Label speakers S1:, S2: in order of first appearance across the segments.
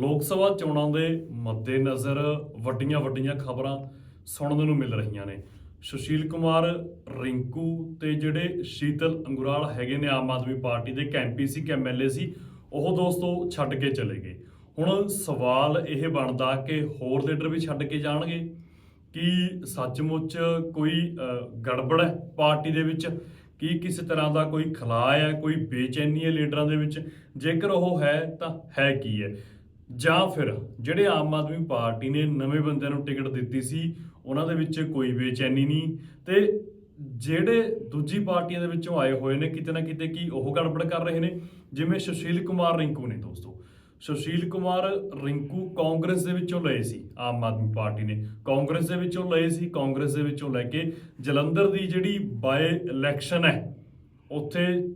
S1: ਲੋਕ ਸਭਾ ਚੋਣਾਂ ਦੇ ਮੱਦੇਨਜ਼ਰ ਵੱਡੀਆਂ ਵੱਡੀਆਂ ਖਬਰਾਂ ਸੁਣਨ ਨੂੰ ਮਿਲ ਰਹੀਆਂ ਨੇ। ਸੁਸ਼ੀਲ ਕੁਮਾਰ, ਰਿੰਕੂ ਤੇ ਜਿਹੜੇ ਸ਼ੀਤਲ ਅੰਗੁਰਾਲ ਹੈਗੇ ਨੇ ਆਮ ਆਦਮੀ ਪਾਰਟੀ ਦੇ ਕੈਂਪੀ ਸੀ ਐਮਐਲਏ ਸੀ, ਉਹ ਦੋਸਤੋ ਛੱਡ ਕੇ ਚਲੇ ਗਏ। ਹੁਣ ਸਵਾਲ ਇਹ ਬਣਦਾ ਕਿ ਹੋਰ ਲੀਡਰ ਵੀ ਛੱਡ ਕੇ ਜਾਣਗੇ? ਕੀ ਸੱਚਮੁੱਚ ਕੋਈ ਗੜਬੜ ਹੈ ਪਾਰਟੀ ਦੇ ਵਿੱਚ? ਕੀ ਕਿਸੇ ਤਰ੍ਹਾਂ ਦਾ ਕੋਈ ਖਲਾਅ ਹੈ, ਕੋਈ ਬੇਚੈਨੀ ਹੈ ਲੀਡਰਾਂ ਦੇ ਵਿੱਚ? ਜੇਕਰ ਉਹ ਹੈ ਤਾਂ ਹੈ ਕੀ ਹੈ? ਜਾਂ ਫਿਰ ਜਿਹੜੇ ਆਮ ਆਦਮੀ ਪਾਰਟੀ ਨੇ ਨਵੇਂ ਬੰਦਿਆਂ ਨੂੰ ਟਿਕਟ ਦਿੱਤੀ ਸੀ, ਉਹਨਾਂ ਦੇ ਵਿੱਚ ਕੋਈ ਬੇਚੈਨੀ ਨਹੀਂ ਤੇ ਜਿਹੜੇ ਦੂਜੀ ਪਾਰਟੀਆਂ ਦੇ ਵਿੱਚੋਂ ਆਏ ਹੋਏ ਨੇ, ਕਿਤੇ ਨਾ ਕਿਤੇ ਕੀ ਉਹ ਗੜਬੜ ਕਰ ਰਹੇ ਨੇ? ਜਿਵੇਂ ਸੁਸ਼ੀਲ ਕੁਮਾਰ ਰਿੰਕੂ ਨੇ ਦੋਸਤੋ। ਸੁਸ਼ੀਲ ਕੁਮਾਰ ਰਿੰਕੂ ਕਾਂਗਰਸ ਦੇ ਵਿੱਚੋਂ ਲਏ ਸੀ, ਆਮ ਆਦਮੀ ਪਾਰਟੀ ਨੇ। ਕਾਂਗਰਸ ਦੇ ਵਿੱਚੋਂ ਲਏ ਸੀ, ਕਾਂਗਰਸ ਦੇ ਵਿੱਚੋਂ ਲੈ ਕੇ ਜਲੰਧਰ ਦੀ ਜਿਹੜੀ ਬਾਏ ਇਲੈਕਸ਼ਨ ਹੈ ਉੱਥੇ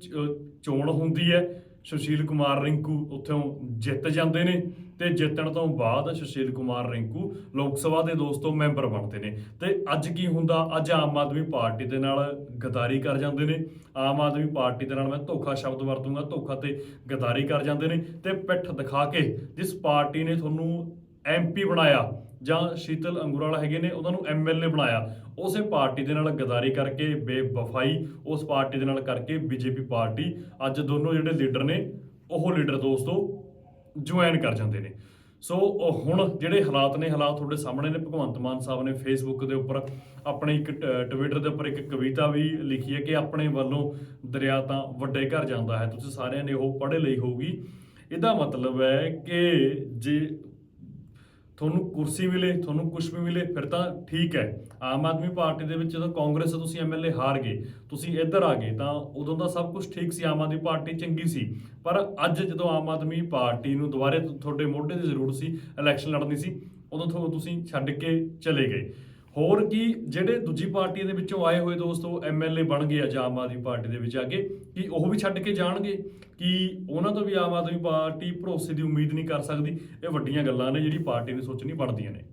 S1: ਚੋਣ ਹੁੰਦੀ ਹੈ। ਸੁਸ਼ੀਲ ਕੁਮਾਰ ਰਿੰਕੂ ਉੱਥੋਂ ਜਿੱਤ ਜਾਂਦੇ ਨੇ ਤੇ ਜਿੱਤਣ ਤੋਂ ਬਾਅਦ ਸੁਸ਼ੀਲ ਕੁਮਾਰ ਰਿੰਕੂ ਲੋਕ ਸਭਾ ਦੇ ਦੋਸਤੋ ਮੈਂਬਰ ਬਣਦੇ ਨੇ। ਤੇ ਅੱਜ ਕੀ ਹੁੰਦਾ? ਅੱਜ ਆਮ ਆਦਮੀ ਪਾਰਟੀ ਦੇ ਨਾਲ ਗਦਾਰੀ ਕਰ ਜਾਂਦੇ ਨੇ। ਆਮ ਆਦਮੀ ਪਾਰਟੀ ਦੇ ਨਾਲ ਮੈਂ ਧੋਖਾ ਸ਼ਬਦ ਵਰਤੂੰਗਾ, ਧੋਖਾ ਤੇ ਗਦਾਰੀ ਕਰ ਜਾਂਦੇ ਨੇ। ਤੇ ਪਿੱਠ ਦਿਖਾ ਕੇ ਜਿਸ ਪਾਰਟੀ ਨੇ ਤੁਹਾਨੂੰ ਐਮਪੀ ਬਣਾਇਆ ਜਾਂ ਸ਼ੀਤਲ ਅੰਗੁਰਾਲਾ ਹੈਗੇ ਨੇ, ਉਹਨਾਂ ਨੂੰ ਐਮਐਲਏ ਬਣਾਇਆ। ਉਸੇ ਪਾਰਟੀ ਦੇ ਨਾਲ ਗਦਾਰੀ ਕਰਕੇ, ਬੇਵਫਾਈ ਉਸ ਪਾਰਟੀ ਦੇ ਨਾਲ ਕਰਕੇ ਬੀਜੇਪੀ ਪਾਰਟੀ ਅੱਜ ਦੋਨੋਂ ਜਿਹੜੇ ਲੀਡਰ ਨੇ, ਉਹ ਲੀਡਰ ਦੋਸਤੋ ਜੁਆਇਨ ਕਰ ਜਾਂਦੇ ਨੇ। ਸੋ ਹੁਣ ਜਿਹੜੇ ਹਾਲਾਤ ਨੇ, ਹਾਲਾਤ ਤੁਹਾਡੇ ਸਾਹਮਣੇ ਨੇ, ਭਗਵੰਤ ਮਾਨ ਸਾਹਿਬ ਨੇ ਫੇਸਬੁੱਕ ਦੇ ਉੱਪਰ ਆਪਣੇ ਇੱਕ ਟ- ਟਵਿੱਟਰ ਦੇ ਉੱਪਰ ਇੱਕ ਕਵਿਤਾ ਵੀ ਲਿਖੀ ਹੈ ਕਿ ਆਪਣੇ ਵੱਲੋਂ ਦਰਿਆ ਤਾਂ ਵੱਡੇ ਘਰ ਜਾਂਦਾ ਹੈ। ਤੁਸੀਂ ਸਾਰਿਆਂ ਨੇ ਉਹ ਪੜ੍ਹੇ ਲਈ ਹੋਊਗੀ। ਇਹਦਾ ਮਤਲਬ ਹੈ ਕਿ ਜੇ ਤੁਹਾਨੂੰ ਕੁਰਸੀ ਮਿਲੇ, ਤੁਹਾਨੂੰ ਕੁਝ ਵੀ ਮਿਲੇ, ਫਿਰ ਤਾਂ ਠੀਕ ਹੈ। ਆਮ ਆਦਮੀ ਪਾਰਟੀ ਦੇ ਵਿੱਚ ਜਦੋਂ ਕਾਂਗਰਸ ਤੋਂ ਤੁਸੀਂ ਐਮਐਲਏ ਹਾਰ ਗਏ, ਤੁਸੀਂ ਇੱਧਰ ਆ ਗਏ, ਤਾਂ ਉਦੋਂ ਦਾ ਸਭ ਕੁਝ ਠੀਕ ਸੀ, ਆਮ ਆਦਮੀ ਪਾਰਟੀ ਚੰਗੀ ਸੀ। ਪਰ ਅੱਜ ਜਦੋਂ ਆਮ ਆਦਮੀ ਪਾਰਟੀ ਨੂੰ ਦੁਬਾਰੇ ਤੁਹਾਡੇ ਮੋਢੇ ਦੀ ਜ਼ਰੂਰਤ ਸੀ ਇਲੈਕਸ਼ਨ ਲੜਨੀ ਸੀ, ਉਦੋਂ ਤੁਸੀਂ ਛੱਡ ਕੇ ਚਲੇ ਗਏ। ਹੋਰ ਕੀ, ਜਿਹੜੇ ਦੂਜੀ ਪਾਰਟੀ ਦੇ ਵਿੱਚੋਂ ਆਏ ਹੋਏ ਦੋਸਤੋ ਐਮਐਲਏ ਬਣ ਗਏ ਅੱਜ ਆਮ ਆਦਮੀ ਪਾਰਟੀ ਦੇ ਵਿੱਚ ਆ ਕਿ ਉਹ ਵੀ ਛੱਡ ਕੇ ਜਾਣਗੇ? ਕਿ ਉਹਨਾਂ ਤੋਂ ਵੀ ਆਮ ਆਦਮੀ ਪਾਰਟੀ ਭਰੋਸੇ ਦੀ ਉਮੀਦ ਨਹੀਂ ਕਰ ਸਕਦੀ? ਇਹ ਵੱਡੀਆਂ ਗੱਲਾਂ ਨੇ, ਜਿਹੜੀ ਪਾਰਟੀ ਨੇ ਸੋਚਣੀ ਬਣਦੀਆਂ ਨੇ।